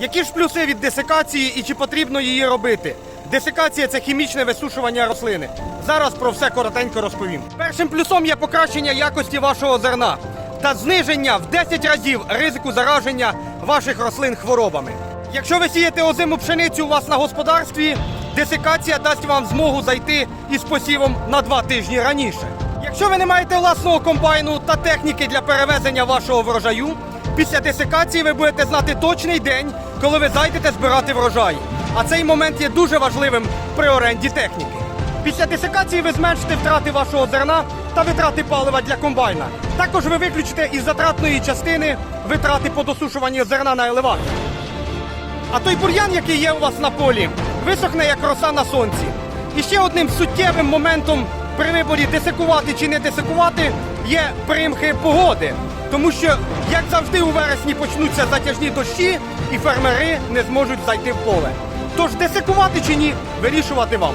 Які ж плюси від десикації і чи потрібно її робити? Десикація це хімічне висушування рослини. Зараз про все коротенько розповім. Першим плюсом є покращення якості вашого зерна та зниження в 10 разів ризику зараження ваших рослин хворобами. Якщо ви сієте озиму пшеницю у вас на господарстві, десикація дасть вам змогу зайти із посівом на 2 тижні раніше. Якщо ви не маєте власного комбайну та техніки для перевезення вашого врожаю, після десикації ви будете знати точний день, коли ви зайдете збирати врожай. А цей момент є дуже важливим при оренді техніки. Після десикації ви зменшите втрати вашого зерна та витрати палива для комбайна. Також ви виключите із затратної частини витрати по досушуванню зерна на елеваторі. А той бур'ян, який є у вас на полі, висохне як роса на сонці. І ще одним суттєвим моментом при виборі десикувати чи не десикувати є примхи погоди. Тому що, як завжди, у вересні почнуться затяжні дощі, і фермери не зможуть зайти в поле. Тож десикувати чи ні, вирішувати вам.